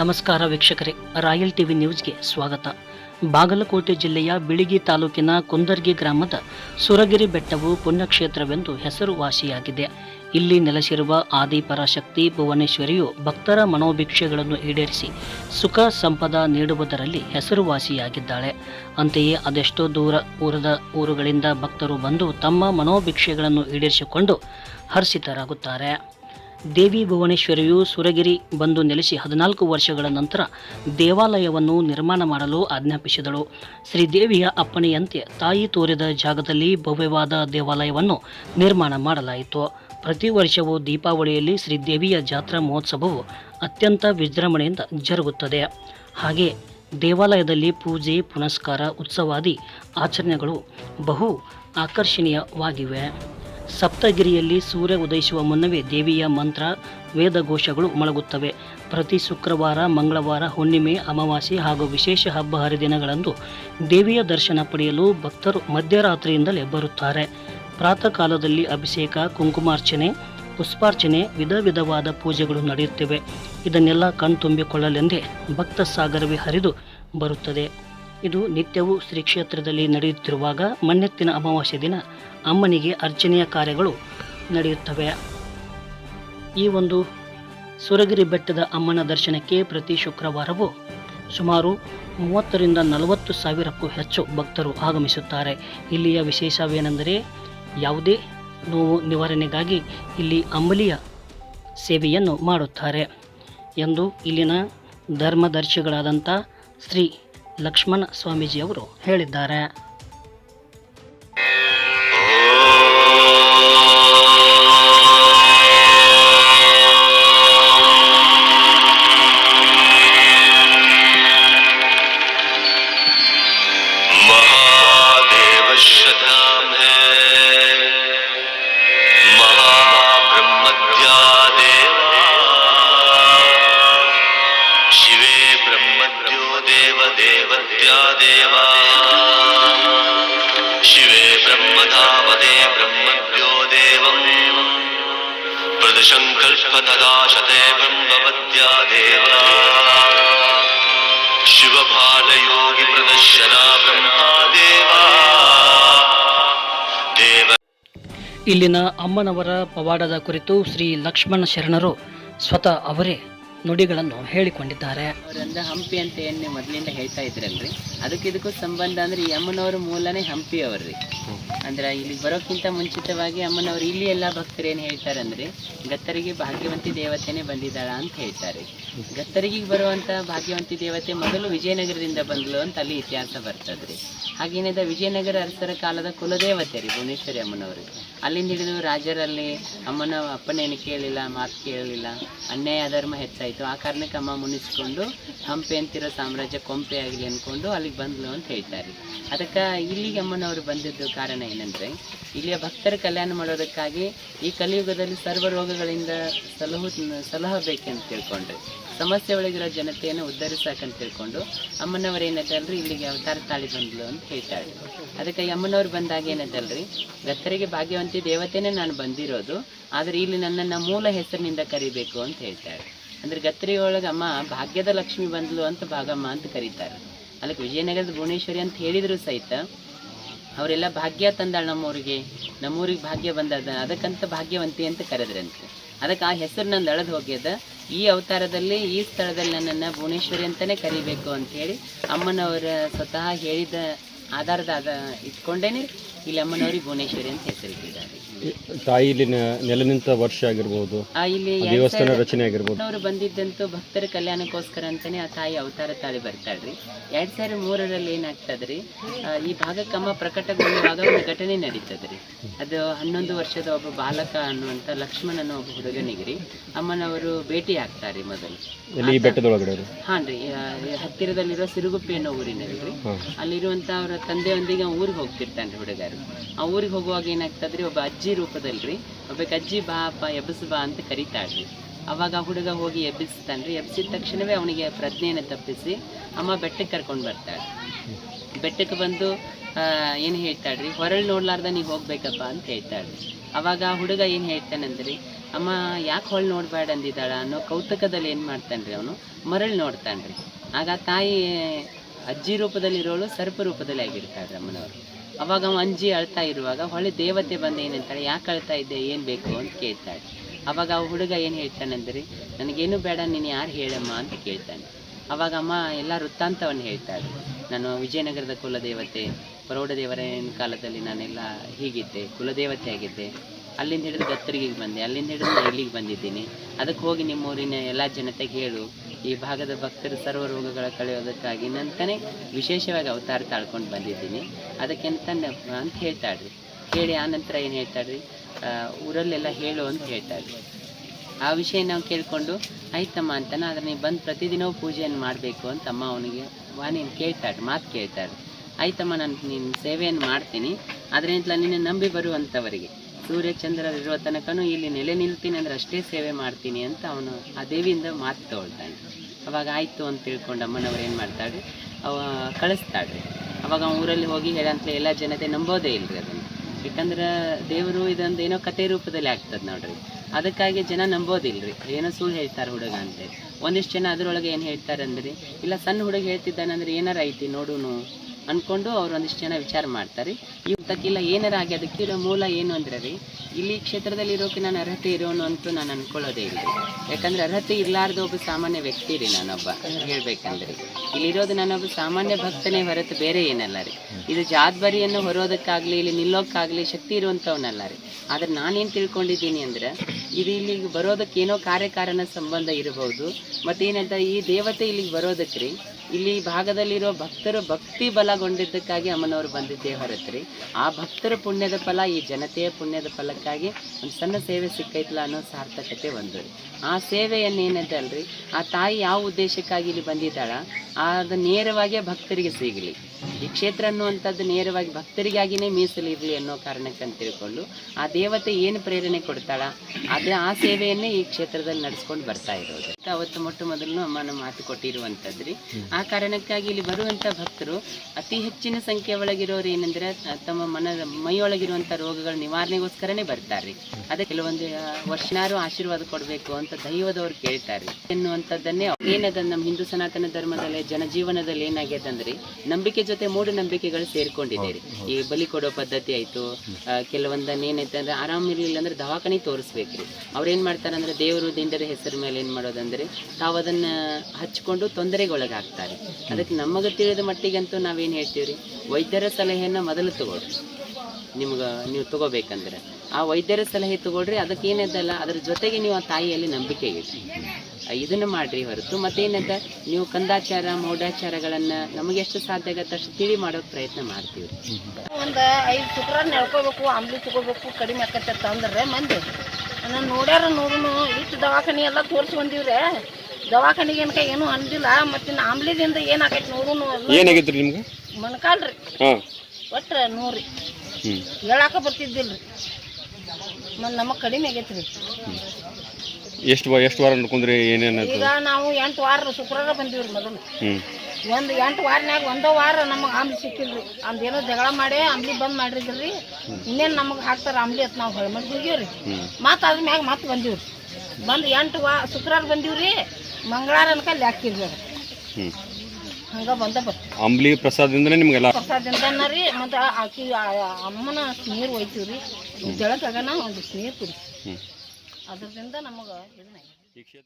ನಮಸ್ಕಾರ ವೀಕ್ಷಕರೇ, royal TV ನ್ಯೂಸ್ಗೆ ಸ್ವಾಗತ. ಬಾಗಲಕೋಟೆ ಜಿಲ್ಲೆಯ ಬಿಳಿಗಿ ತಾಲೂಕಿನ ಕುಂದರ್ಗಿ ಗ್ರಾಮದ ಸುರಗಿರಿ ಬೆಟ್ಟವು ಪುಣ್ಯಕ್ಷೇತ್ರವೆಂದು ಹೆಸರುವಾಸಿಯಾಗಿದೆ. ಇಲ್ಲಿ ನೆಲೆಸಿರುವ ಆದಿಪರಾಶಕ್ತಿ ಭುವನೇಶ್ವರಿಯು ಭಕ್ತರ ಮನೋಭಿಕ್ಷೆಗಳನ್ನು ಈಡೇರಿಸಿ ಸುಖ ಸಂಪದ ನೀಡುವುದರಲ್ಲಿ ಹೆಸರುವಾಸಿಯಾಗಿದ್ದಾಳೆ. ಅಂತೆಯೇ ಅದೆಷ್ಟೋ ದೂರ ಊರದ ಊರುಗಳಿಂದ ಭಕ್ತರು ಬಂದು ತಮ್ಮ ಮನೋಭಿಕ್ಷೆಗಳನ್ನು ಈಡೇರಿಸಿಕೊಂಡು ಹರ್ಷಿತರಾಗುತ್ತಾರೆ. ದೇವಿ ಭುವನೇಶ್ವರಿಯು ಸುರಗಿರಿ ಬಂದು ನೆಲೆಸಿ ಹದಿನಾಲ್ಕು ವರ್ಷಗಳ ನಂತರ ದೇವಾಲಯವನ್ನು ನಿರ್ಮಾಣ ಮಾಡಲು ಆಜ್ಞಾಪಿಸಿದಳು. ಶ್ರೀದೇವಿಯ ಅಪ್ಪಣೆಯಂತೆ ತಾಯಿ ತೋರಿದ ಜಾಗದಲ್ಲಿ ಭವ್ಯವಾದ ದೇವಾಲಯವನ್ನು ನಿರ್ಮಾಣ ಮಾಡಲಾಯಿತು. ಪ್ರತಿ ವರ್ಷವೂ ದೀಪಾವಳಿಯಲ್ಲಿ ಶ್ರೀದೇವಿಯ ಜಾತ್ರಾ ಮಹೋತ್ಸವವು ಅತ್ಯಂತ ವಿಜೃಂಭಣೆಯಿಂದ ಜರುಗುತ್ತದೆ. ಹಾಗೆ ದೇವಾಲಯದಲ್ಲಿ ಪೂಜೆ, ಪುನಸ್ಕಾರ, ಉತ್ಸವಾದಿ ಆಚರಣೆಗಳು ಬಹು ಆಕರ್ಷಣೀಯವಾಗಿವೆ. ಸಪ್ತಗಿರಿಯಲ್ಲಿ ಸೂರ್ಯ ಉದಯಿಸುವ ಮುನ್ನವೇ ದೇವಿಯ ಮಂತ್ರ, ವೇದಘೋಷಗಳು ಮೊಳಗುತ್ತವೆ. ಪ್ರತಿ ಶುಕ್ರವಾರ, ಮಂಗಳವಾರ, ಹುಣ್ಣಿಮೆ, ಅಮಾವಾಸ್ಯೆ ಹಾಗೂ ವಿಶೇಷ ಹಬ್ಬ ಹರಿದಿನಗಳಂದು ದೇವಿಯ ದರ್ಶನ ಪಡೆಯಲು ಭಕ್ತರು ಮಧ್ಯರಾತ್ರಿಯಿಂದಲೇ ಬರುತ್ತಾರೆ. ಪ್ರಾತಃ ಕಾಲದಲ್ಲಿ ಅಭಿಷೇಕ, ಕುಂಕುಮಾರ್ಚನೆ, ಪುಷ್ಪಾರ್ಚನೆ ವಿಧ ವಿಧವಾದ ಪೂಜೆಗಳು ನಡೆಯುತ್ತಿವೆ. ಇದನ್ನೆಲ್ಲ ಕಣ್ತುಂಬಿಕೊಳ್ಳಲೆಂದೇ ಭಕ್ತ ಸಾಗರವೇ ಹರಿದು ಬರುತ್ತದೆ. ಇದು ನಿತ್ಯವೂ ಶ್ರೀ ಕ್ಷೇತ್ರದಲ್ಲಿ ನಡೆಯುತ್ತಿರುವಾಗ ಮಣ್ಣೆತ್ತಿನ ಅಮಾವಾಸ್ಯೆ ದಿನ ಅಮ್ಮನಿಗೆ ಅರ್ಚನೆಯ ಕಾರ್ಯಗಳು ನಡೆಯುತ್ತವೆ. ಈ ಒಂದು ಸುರಗಿರಿ ಬೆಟ್ಟದ ಅಮ್ಮನ ದರ್ಶನಕ್ಕೆ ಪ್ರತಿ ಶುಕ್ರವಾರವೂ ಸುಮಾರು ಮೂವತ್ತರಿಂದ ನಲವತ್ತು ಸಾವಿರಕ್ಕೂ ಹೆಚ್ಚು ಭಕ್ತರು ಆಗಮಿಸುತ್ತಾರೆ. ಇಲ್ಲಿಯ ವಿಶೇಷವೇನೆಂದರೆ ಯಾವುದೇ ನೋವು ನಿವಾರಣೆಗಾಗಿ ಇಲ್ಲಿ ಅಂಬಲಿಯ ಸೇವೆಯನ್ನು ಮಾಡುತ್ತಾರೆ ಎಂದು ಇಲ್ಲಿನ ಧರ್ಮದರ್ಶಿಗಳಾದಂಥ ಶ್ರೀ ಲಕ್ಷ್ಮಣ ಸ್ವಾಮೀಜಿ ಅವರು ಹೇಳಿದ್ದಾರೆ. ಮಹಾದೇವ ब्रह्मधावदे ब्रह्मद्यो देवम् प्रदशङ्कल्पतदाशते ब्रह्मवद्या देवा शिवभालयोगि प्रदर्शना ब्रह्मादेवा देव ಇಲ್ಲಿನ ಅಮ್ಮನವರ ಪವಾಡದ ಕುರಿತು ಶ್ರೀ ಲಕ್ಷ್ಮಣ ಶರಣರು ಸ್ವತಃ ಅವರೇ ನುಡಿಗಳನ್ನು ಹೇಳಿಕೊಂಡಿದ್ದಾರೆ. ಅವರಂದ ಹಂಪಿ ಅಂತ ಏನು ಮೊದಲಿಂದ ಹೇಳ್ತಾ ಇದ್ರಲ್ರಿ. ಅದಕ್ಕೆ ಇದಕ್ಕೂ ಸಂಬಂಧ ಅಂದ್ರೆ ಈ ಅಮ್ಮನವರು ಮೂಲನೇ ಹಂಪಿ ಅವ್ರಿ ಅಂದ್ರೆ ಇಲ್ಲಿ ಬರೋಕ್ಕಿಂತ ಮುಂಚಿತವಾಗಿ ಅಮ್ಮನವರು ಇಲ್ಲಿ ಎಲ್ಲ ಭಕ್ತರು ಏನು ಹೇಳ್ತಾರಂದ್ರೆ, ಗತ್ತರಿಗೆ ಭಾಗ್ಯವಂತಿ ದೇವತೆನೇ ಬಂದಿದ್ದಾಳ ಅಂತ ಹೇಳ್ತಾರೆ. ಗತ್ತರಿಗೆ ಬರುವಂತ ಭಾಗ್ಯವಂತಿ ದೇವತೆ ಮೊದಲು ವಿಜಯನಗರದಿಂದ ಬಂದ್ಲು ಅಂತ ಅಲ್ಲಿ ಇತಿಹಾಸ ಬರ್ತದ್ರಿ. ಹಾಗೇನಿದ ವಿಜಯನಗರ ಅರಸರ ಕಾಲದ ಕುಲದೇವತೆ ರೀ ಭುವನೇಶ್ವರಿ ಅಮ್ಮನವರು. ಅಲ್ಲಿಂದ ಹಿಡಿದು ರಾಜರಲ್ಲಿ ಅಮ್ಮನ ಅಪ್ಪನೇನು ಕೇಳಿಲ್ಲ, ಮಾತು ಕೇಳಲಿಲ್ಲ, ಅನ್ಯಾಯ ಧರ್ಮ ಹೆಚ್ಚಾಯಿತು. ಆ ಕಾರಣಕ್ಕೆ ಮುನಿಸ್ಕೊಂಡು, ಹಂಪೆ ಅಂತಿರೋ ಸಾಮ್ರಾಜ್ಯ ಕೊಂಪೆ ಆಗಲಿ ಅಂದ್ಕೊಂಡು ಅಲ್ಲಿಗೆ ಬಂದ್ಲು ಅಂತ ಹೇಳ್ತಾರೆ. ಅದಕ್ಕೆ ಇಲ್ಲಿಗೆ ಅಮ್ಮನವರು ಬಂದಿದ್ದು ಕಾರಣ ಏನಂದರೆ, ಇಲ್ಲಿಯ ಭಕ್ತರ ಕಲ್ಯಾಣ ಮಾಡೋದಕ್ಕಾಗಿ ಈ ಕಲಿಯುಗದಲ್ಲಿ ಸರ್ವ ರೋಗಗಳಿಂದ ಸಲಹು ಸಲಹಬೇಕಂತ ತಿಳ್ಕೊಂಡ್ರೆ. ಸಮಸ್ಯೆ ಒಳಗಿರೋ ಜನತೆಯನ್ನು ಉದ್ಧರಿಸಾಕಂತ ತಿಳ್ಕೊಂಡು ಅಮ್ಮನವರು ಏನದಲ್ರಿ ಇಲ್ಲಿಗೆ ಅವತಾರ ತಾಳಿ ಬಂದ್ಲು ಅಂತ ಹೇಳ್ತಾಳೆ ಅದಕ್ಕೆ ಅಮ್ಮನವ್ರು ಬಂದಾಗ ಏನದಲ್ರಿ ಭಕ್ತರಿಗೆ ಭಾಗ್ಯವಂತಿ ದೇವತೆನೇ ನಾನು ಬಂದಿರೋದು, ಆದರೆ ಇಲ್ಲಿ ನನ್ನನ್ನು ಮೂಲ ಹೆಸರಿನಿಂದ ಕರಿಬೇಕು ಅಂತ ಹೇಳ್ತಾಳೆ ಅಂದ್ರೆ ಗತ್ರಿ ಒಳಗೆ ಅಮ್ಮ ಭಾಗ್ಯದ ಲಕ್ಷ್ಮಿ ಬಂದ್ಲು ಅಂತ ಭಾಗಮ್ಮ ಅಂತ ಕರೀತಾರೆ. ಅದಕ್ಕೆ ವಿಜಯನಗರದ ಭುವನೇಶ್ವರಿ ಅಂತ ಹೇಳಿದ್ರು ಸಹಿತ ಅವರೆಲ್ಲ ಭಾಗ್ಯ ತಂದಾಳ ನಮ್ಮೂರಿಗೆ. ನಮ್ಮೂರಿಗೆ ಭಾಗ್ಯ ಬಂದದ ಅದಕ್ಕಂತ ಭಾಗ್ಯವಂತಿ ಅಂತ ಕರೆದ್ರಂತೆ. ಅದಕ್ಕೆ ಆ ಹೆಸರು ನಂದು ಅಳದು ಹೋಗ್ಯದ. ಈ ಅವತಾರದಲ್ಲಿ, ಈ ಸ್ಥಳದಲ್ಲಿ ನನ್ನನ್ನು ಭುವನೇಶ್ವರಿ ಅಂತಲೇ ಕರಿಬೇಕು ಅಂತ ಹೇಳಿ ಅಮ್ಮನವರ ಸ್ವತಃ ಹೇಳಿದ ಆಧಾರದ ಆದ ಇಟ್ಕೊಂಡೇನೆ ಇಲ್ಲಿ ಅಮ್ಮನವರಿ ಭುವನೇಶ್ವರಿ ಅಂತ ಹೆಸರಿಟ್ಟಿದ್ದಾರೆ. ತಾಯಿ ಇಲ್ಲಿ ನೆಲೆ ನಿಂತ ವರ್ಷ ಆಗಿರ್ಬೋದು ಆ ಇಲ್ಲಿ ದೇವಸ್ಥಾನ ರಚನೆ ಆಗಿರ್ಬೋದು. ಅವರು ಬಂದಿದ್ದಂತೂ ಭಕ್ತರ ಕಲ್ಯಾಣಕ್ಕೋಸ್ಕರ ಅಂತಾನೆ ಆ ತಾಯಿ ಅವತಾರ ತಾಳಿ ಬರ್ತಾಳ್ರಿ. ಎರಡ್ ಸಾವಿರ ಮೂರರಲ್ಲಿ ಏನಾಗ್ತದ್ರಿ ಈ ಭಾಗಕ್ಕಮ್ಮ ಪ್ರಕಟಗೊಳ್ಳುವಾಗ ಒಂದು ಘಟನೆ ನಡೀತದ್ರಿ. ಅದು ಹನ್ನೊಂದು ವರ್ಷದ ಒಬ್ಬ ಬಾಲಕ ಅನ್ನುವಂತ ಲಕ್ಷ್ಮಣ ಅನ್ನೋ ಒಬ್ಬ ಹುಡುಗನಿಗೆ ರೀ ಅಮ್ಮನವರು ಭೇಟಿ ಆಗ್ತಾರೆ ಮೊದಲು. ಈ ಬೆಟ್ಟದೊಳಗಡೆ ಹಾನ್ರಿ ಹತ್ತಿರದಲ್ಲಿರೋ ಸಿರುಗುಪ್ಪಿ ಅನ್ನೋ ಊರಿನಲ್ಲಿ ಅಲ್ಲಿರುವಂತ ಅವರ ತಂದೆಯೊಂದಿಗೆ ಊರಿಗೆ ಹೋಗ್ತಿರ್ತಾನ್ರಿ ಹುಡುಗರು. ಆ ಊರಿಗೆ ಹೋಗುವಾಗ ಏನಾಗ್ತದ್ರಿ? ಒಬ್ಬ ಅಜ್ಜಿ ರೂಪದಲ್ಲಿ ಒಬ್ಬ ಅಜ್ಜಿ ಬಾ, ಅಪ್ಪ ಎಬ್ಬಿಸು ಬಾ ಅಂತ ಕರೀತಾಳ್ರಿ. ಅವಾಗ ಆ ಹುಡುಗ ಹೋಗಿ ಎಬ್ಬಿಸ್ತಾನ್ರಿ. ಎಬ್ಬಿಸಿದ ತಕ್ಷಣವೇ ಅವನಿಗೆ ಪ್ರಜ್ಞೆಯನ್ನು ತಪ್ಪಿಸಿ ಅಮ್ಮ ಬೆಟ್ಟಕ್ಕೆ ಕರ್ಕೊಂಡು ಬರ್ತಾಳೆ. ಬೆಟ್ಟಕ್ಕೆ ಬಂದು ಏನು ಹೇಳ್ತಾಳ್ರಿ? ಹೊರಳು ನೋಡ್ಲಾರ್ದ ನೀವು ಹೋಗ್ಬೇಕಪ್ಪ ಅಂತ ಹೇಳ್ತಾಳ್ರಿ. ಅವಾಗ ಆ ಹುಡುಗ ಏನು ಹೇಳ್ತಾನಂದ್ರಿ, ಅಮ್ಮ, ಯಾಕೆ ಹೊಳ್ ನೋಡ್ಬೇಡ ಅಂದಿದ್ದಾಳ? ಅನ್ನೋ ಕೌತುಕದಲ್ಲಿ ಏನು ಮಾಡ್ತಾನ್ರಿ ಅವನು? ಮರಳಿ ನೋಡ್ತಾನ್ರಿ. ಆಗ ತಾಯಿ ಅಜ್ಜಿ ರೂಪದಲ್ಲಿರೋಳು ಸರ್ಪ ರೂಪದಲ್ಲಿ ಆಗಿರ್ತಾಳ್ರಿ ಅಮ್ಮನವರು. ಅವಾಗ ಅವ ಅಂಜಿ ಅಳ್ತಾ ಇರುವಾಗ ಹೊಳೆ ದೇವತೆ ಬಂದು ಏನಂತಾಳೆ? ಯಾಕೆ ಅಳ್ತಾ ಇದ್ದೆ? ಏನು ಬೇಕು ಅಂತ ಕೇಳ್ತಾಳೆ. ಅವಾಗ ಆ ಹುಡುಗ ಏನು ಹೇಳ್ತಾನಂದ್ರಿ, ನನಗೇನು ಬೇಡ, ನೀನು ಯಾರು ಹೇಳಮ್ಮ? ಅಂತ ಕೇಳ್ತಾನೆ. ಅವಾಗ ಅಮ್ಮ ಎಲ್ಲ ವೃತ್ತಾಂತವನ್ನು ಹೇಳ್ತಾಳೆ. ನಾನು ವಿಜಯನಗರದ ಕುಲದೇವತೆ ಪ್ರೌಢದೇವರೇನ ಕಾಲದಲ್ಲಿ ನಾನೆಲ್ಲ ಹೀಗಿದ್ದೆ, ಕುಲದೇವತೆ ಆಗಿದ್ದೆ. ಅಲ್ಲಿಂದ ಹಿಡಿದು ಗತ್ತರಿಗೆ ಬಂದೆ. ಅಲ್ಲಿಂದ ಹಿಡಿದು ಇಲ್ಲಿಗೆ ಬಂದಿದ್ದೀನಿ. ಅದಕ್ಕೆ ಹೋಗಿ ನಿಮ್ಮ ಊರಿನ ಎಲ್ಲ ಜನತೆಗೆ ಹೇಳು. ಈ ಭಾಗದ ಭಕ್ತರು ಸರ್ವ ರೋಗಗಳ ಕಳೆಯೋದಕ್ಕಾಗಿ ನಂತನೇ ವಿಶೇಷವಾಗಿ ಅವತಾರ ತಾಳ್ಕೊಂಡು ಬಂದಿದ್ದೀನಿ. ಅದಕ್ಕೆ ಅಂತ ನ- ಅಂತ ಹೇಳ್ತಾಳ್ರಿ. ಹೇಳಿ ಆ ನಂತರ ಏನು ಹೇಳ್ತಾಳ್ರಿ? ಊರಲ್ಲೆಲ್ಲ ಹೇಳು ಅಂತ ಹೇಳ್ತಾಳ್ರಿ. ಆ ವಿಷಯ ನಾವು ಕೇಳಿಕೊಂಡು, ಆಯ್ತಮ್ಮ ಅಂತಾನೆ, ಆದರೆ ನೀವು ಬಂದು ಪ್ರತಿದಿನವೂ ಪೂಜೆಯನ್ನು ಮಾಡಬೇಕು ಅಂತ ಅಮ್ಮ ಅವನಿಗೆ ವಾ ನೀನು ಕೇಳ್ತಾಳೆ ಮಾತು ಕೇಳ್ತಾಳೆ ಆಯ್ತಮ್ಮ, ನಾನು ನಿನ್ನ ಸೇವೆಯನ್ನು ಮಾಡ್ತೀನಿ. ಅದರಿಂದ ನಿನ್ನ ನಂಬಿ ಬರುವಂಥವರಿಗೆ ಸೂರ್ಯ ಚಂದ್ರರಿರುವ ತನಕನೂ ಇಲ್ಲಿ ನೆಲೆ ನಿಲ್ತೀನಿ, ಅಂದ್ರೆ ಅಷ್ಟೇ ಸೇವೆ ಮಾಡ್ತೀನಿ ಅಂತ ಅವನು ಆ ದೇವಿಯಿಂದ ಮಾತು ತಗೊಳ್ತಾನೆ ಅವಾಗ ಆಯಿತು ಅಂತ ತಿಳ್ಕೊಂಡು ಅಮ್ಮನವ್ರು ಏನು ಮಾಡ್ತಾಳೆ ಅವ ಕಳಿಸ್ತಾಳ್ರಿ. ಅವಾಗ ಅವ ಊರಲ್ಲಿ ಹೋಗಿ ಹೇಳಂತಲೇ ಎಲ್ಲ ಜನತೆ ನಂಬೋದೇ ಇಲ್ರಿ ಅದನ್ನು. ಯಾಕಂದ್ರೆ ದೇವರು ಇದೊಂದು ಏನೋ ಕತೆ ರೂಪದಲ್ಲಿ ಆಗ್ತದೆ ನೋಡ್ರಿ. ಅದಕ್ಕಾಗಿ ಜನ ನಂಬೋದಿಲ್ರಿ. ಏನೋ ಸುಳ್ಳು ಹೇಳ್ತಾರೆ ಹುಡುಗ ಅಂತೇಳಿ ಒಂದಿಷ್ಟು ಜನ ಅದರೊಳಗೆ ಏನು ಹೇಳ್ತಾರೆ ಅಂದ್ರೆ? ಇಲ್ಲ ಸಣ್ಣ ಹುಡುಗ ಹೇಳ್ತಿದ್ದಾನೆ ಹೇಳ್ತಿದ್ದಾನಂದ್ರೆ ಏನಾರ ಐತಿ ನೋಡುನು? ಅನ್ಕೊಂಡು ಅವ್ರು ಒಂದಿಷ್ಟು ಜನ ವಿಚಾರ ಮಾಡ್ತಾರೆ. ಇವತ್ತಕ್ಕಿಲ್ಲ ಏನಾರ ಆಗಿ ಅದಕ್ಕಿರೋ ಮೂಲ ಏನು ಅಂದ್ರೆ ರೀ, ಇಲ್ಲಿ ಕ್ಷೇತ್ರದಲ್ಲಿ ಇರೋಕೆ ನಾನು ಅರ್ಹತೆ ಇರೋನು ಅಂತೂ ನಾನು ಅನ್ಕೊಳ್ಳೋದೇ ಇಲ್ಲ. ಯಾಕಂದ್ರೆ ಅರ್ಹತೆ ಇರ್ಲಾರ್ದ ಒಬ್ಬ ಸಾಮಾನ್ಯ ವ್ಯಕ್ತಿ ರೀ ನಾನೊಬ್ಬ. ಹೇಳ್ಬೇಕಂದ್ರೆ ಇಲ್ಲಿರೋದು ನಾನೊಬ್ಬ ಸಾಮಾನ್ಯ ಭಕ್ತನೇ ಹೊರತು ಬೇರೆ ಏನಲ್ಲ ರೀ. ಇದು ಜಾದ್ಬರಿಯನ್ನು ಹೊರೋದಕ್ಕಾಗ್ಲಿ, ಇಲ್ಲಿ ನಿಲ್ಲೋಕ್ಕಾಗ್ಲಿ ಶಕ್ತಿ ಇರುವಂಥವನಲ್ಲ ರೀ. ಆದ್ರೆ ನಾನೇನು ತಿಳ್ಕೊಂಡಿದ್ದೀನಿ ಅಂದ್ರೆ, ಇದು ಇಲ್ಲಿಗೆ ಬರೋದಕ್ಕೆ ಏನೋ ಕಾರ್ಯಕಾರಣ ಸಂಬಂಧ ಇರಬಹುದು ಮತ್ತೇನಂತ ಈ ದೇವತೆ ಇಲ್ಲಿಗೆ ಬರೋದಕ್ಕೆ ರೀ ಇಲ್ಲಿ ಭಾಗದಲ್ಲಿರೋ ಭಕ್ತರು ಭಕ್ತಿ ಬಲಗೊಂಡಿದ್ದಕ್ಕಾಗಿ ಅಮ್ಮನವರು ಬಂದಿದ್ದೇ ಹೊರತ್ರಿ. ಆ ಭಕ್ತರ ಪುಣ್ಯದ ಫಲ, ಈ ಜನತೆಯ ಪುಣ್ಯದ ಫಲಕ್ಕಾಗಿ ಒಂದು ಸಣ್ಣ ಸೇವೆ ಸಿಕ್ಕೈತಲ್ಲ ಅನ್ನೋ ಸಾರ್ಥಕತೆ ಒಂದು ರೀ. ಆ ಸೇವೆಯನ್ನು ಏನಂತಲ್ರಿ ಆ ತಾಯಿ ಯಾವ ಉದ್ದೇಶಕ್ಕಾಗಿ ಇಲ್ಲಿ ಬಂದಿದ್ದಾಳ? ಅದು ನೇರವಾಗಿ ಭಕ್ತರಿಗೆ ಸಿಗಲಿ. ಈ ಕ್ಷೇತ್ರ ಅನ್ನುವಂಥದ್ದು ನೇರವಾಗಿ ಭಕ್ತರಿಗಾಗಿನೇ ಮೀಸಲಿರಲಿ ಅನ್ನೋ ಕಾರಣಕ್ಕೆ ಅಂತ ತಿಳ್ಕೊಂಡು ಆ ದೇವತೆ ಏನು ಪ್ರೇರಣೆ ಕೊಡ್ತಾಳ ಅದೇ ಆ ಸೇವೆಯನ್ನೇ ಈ ಕ್ಷೇತ್ರದಲ್ಲಿ ನಡೆಸ್ಕೊಂಡು ಬರ್ತಾ ಇರೋದು. ಅವತ್ತು ಮೊಟ್ಟ ಮೊದಲು ಅಮ್ಮನ ಮಾತು ಕೊಟ್ಟಿರುವಂಥದ್ದು ಆ ಕಾರಣಕ್ಕಾಗಿ ಇಲ್ಲಿ ಬರುವಂಥ ಭಕ್ತರು ಅತಿ ಹೆಚ್ಚಿನ ಸಂಖ್ಯೆ ಒಳಗಿರೋರು ಏನಂದ್ರೆ ತಮ್ಮ ಮನ ಮೈಯೊಳಗಿರುವಂಥ ರೋಗಗಳ ನಿವಾರಣೆಗೋಸ್ಕರನೇ ಬರ್ತಾರೆ ಅದೇ ಕೆಲವೊಂದು ವರ್ಷನಾರು ಆಶೀರ್ವಾದ ಕೊಡಬೇಕು ಅಂತ ದೈವದವ್ರು ಕೇಳ್ತಾರೆ ಎನ್ನುವಂಥದ್ದನ್ನೇ ಏನದ ನಮ್ಮ ಹಿಂದೂ ಸನಾತನ ಧರ್ಮದಲ್ಲಿ, ಜನಜೀವನದಲ್ಲಿ ಏನಾಗ್ಯದಂದ್ರೆ, ನಂಬಿಕೆ ಜೊತೆ ಮೂಢನಂಬಿಕೆಗಳು ಸೇರ್ಕೊಂಡಿದೆ ರೀ ಈ ಬಲಿ ಕೊಡೋ ಪದ್ಧತಿ ಆಯ್ತು. ಕೆಲವೊಂದನ್ನು ಏನೈತೆ ಅಂದ್ರೆ ಆರಾಮ ಇರಲಿಲ್ಲ ಅಂದ್ರೆ ದವಾಖಾನೆ ತೋರಿಸ್ಬೇಕ್ರಿ ಅವ್ರು ಏನ್ ಮಾಡ್ತಾರೆ ಅಂದ್ರೆ ದೇವರು ದಿಂಡರ ಹೆಸರು ಮೇಲೆ ಏನು ಮಾಡೋದಂದ್ರೆ ತಾವು ಅದನ್ನ ಹಚ್ಕೊಂಡು ತೊಂದರೆಗೆ ಒಳಗಾಗ್ತಾರೆ ಅದಕ್ಕೆ ನಮಗೆ ತಿಳಿದ ಮಟ್ಟಿಗಂತೂ ನಾವೇನು ಹೇಳ್ತೀವಿ ರೀ ವೈದ್ಯರ ಸಲಹೆಯನ್ನ ಮೊದಲು ತಗೊಳ್ರಿ. ನಿಮ್ಗೆ ನೀವು ತಗೋಬೇಕಂದ್ರೆ. ಆ ವೈದ್ಯರ ಸಲಹೆ ತಗೊಳ್ರಿ ಅದಕ್ಕೆ ಏನದಲ್ಲ ಅದ್ರ ಜೊತೆಗೆ ನೀವು ಆ ತಾಯಿಯಲ್ಲಿ ನಂಬಿಕೆ ಇಡಿ. ಇದನ್ನು ಇದನ್ನ ಮಾಡ್ರಿ ಹೊರತು. ಮತ್ತೇನದ? ನೀವು ಕಂದಾಚಾರ ಮೌಢಾಚಾರಗಳನ್ನ ನಮಗೆ ಎಷ್ಟು ಸಾಧ್ಯ ಆಗತ್ತೆ ಅಷ್ಟು ತಿಳಿ ಮಾಡೋಕೆ ಪ್ರಯತ್ನ ಮಾಡ್ತೀವಿ ಒಂದು ಐದು ಶುಕ್ರ ನಡ್ಕೋಬೇಕು ಅಂಬ್ಲಿ ತಗೋಬೇಕು ಕಡಿಮೆ ಆಕತ್ತೆ ಅಂದ್ರೆ ಮಂದಿ. ನಾನು ನೋಡ್ಯಾರ ನೋಡುನು ಇಷ್ಟು ದವಾಖಾನೆ ಎಲ್ಲ ತೋರಿಸಿ ರೀ ದವಾಖಾನಿಗೆ ಏನಕ ಏನೂ ಅಂದಿಲ್ಲ ಮತ್ತಿನ್ನು ಆಮ್ಲಿದಿಂದ ಏನಾಗೈತೆ ನೋಡುನು ಏನಾಗೈತ್ರಿ ನಿಮ್ಗೆ? ಮೊಣಕಾಲ್ರಿ. ಒಟ್ಟು ನೂರಿ. ಹೇಳಾಕ ಬರ್ತಿದ್ದಿಲ್ರಿ. ಮತ್ತು ನಮಗೆ ಕಡಿಮೆ ಆಗೈತೆ ರೀ ಎಷ್ಟು ವಾ ಎಷ್ಟು ವಾರ ನಡ್ಕೊಂಡ್ರಿ ಏನೇನು ಈಗ ನಾವು ಎಂಟು ವಾರ ಶುಕ್ರವಾರ ರೀ ಮೊದಲು. ಹ್ಞೂ ಒಂದು ಎಂಟು ವಾರನ್ಯಾಗ ಒಂದೋ ವಾರ ನಮಗೆ ಆಮ್ಲಿ ಸಿಕ್ಕಿಲ್ರಿ. ಅಂದೇನೋ ಜಗಳ ಮಾಡಿ ಆಮ್ಲಿ ಬಂದ್ ಮಾಡಿದ್ರಿ. ಇನ್ನೇನು ನಮಗೆ ಹಾಕ್ತಾರೆ ಆಮ್ಲಿ ಅಂತ ನಾವು ಹೊಳೆ ಮಾಡಿ ಹೋಗ್ಯವ್ರಿ. ಮತ್ತು ಮತ್ತೆ ಅದ್ರ ಮ್ಯಾಗ ಮತ್ತೆ ಬಂದೀವ್ರಿ. ಬಂದು ಎಂಟು ವಾ ಶುಕ್ರವಾರ ಬಂದೀವ್ರಿ. ಮಂಗಳವಾರ ಅನ್ಕಲ್ಲಿ ಹಾಕಿದ್ವಿ ಹ್ಞೂ ಹಂಗ ಬಂದ ಬರ್ತೀವಿ ಅಂಬ್ಲಿ ಪ್ರಸಾದದಿಂದನೇ ನಿಮಗೆಲ್ಲ ಪ್ರಸಾದಿಂದ ರೀ ಮತ್ತು ಆಕಿ ಅಮ್ಮನ ನೀರು ಒಯ್ತೀವ್ರಿ ಜಳಕಾಗನ ಒಂದು ನೀರು ಕುಡಿ. ಹ್ಞೂ ಅದ್ರದಿಂದ ನಮಗೆ ಇದನ್ನ ಈ ಕ್ಷೇತ್ರ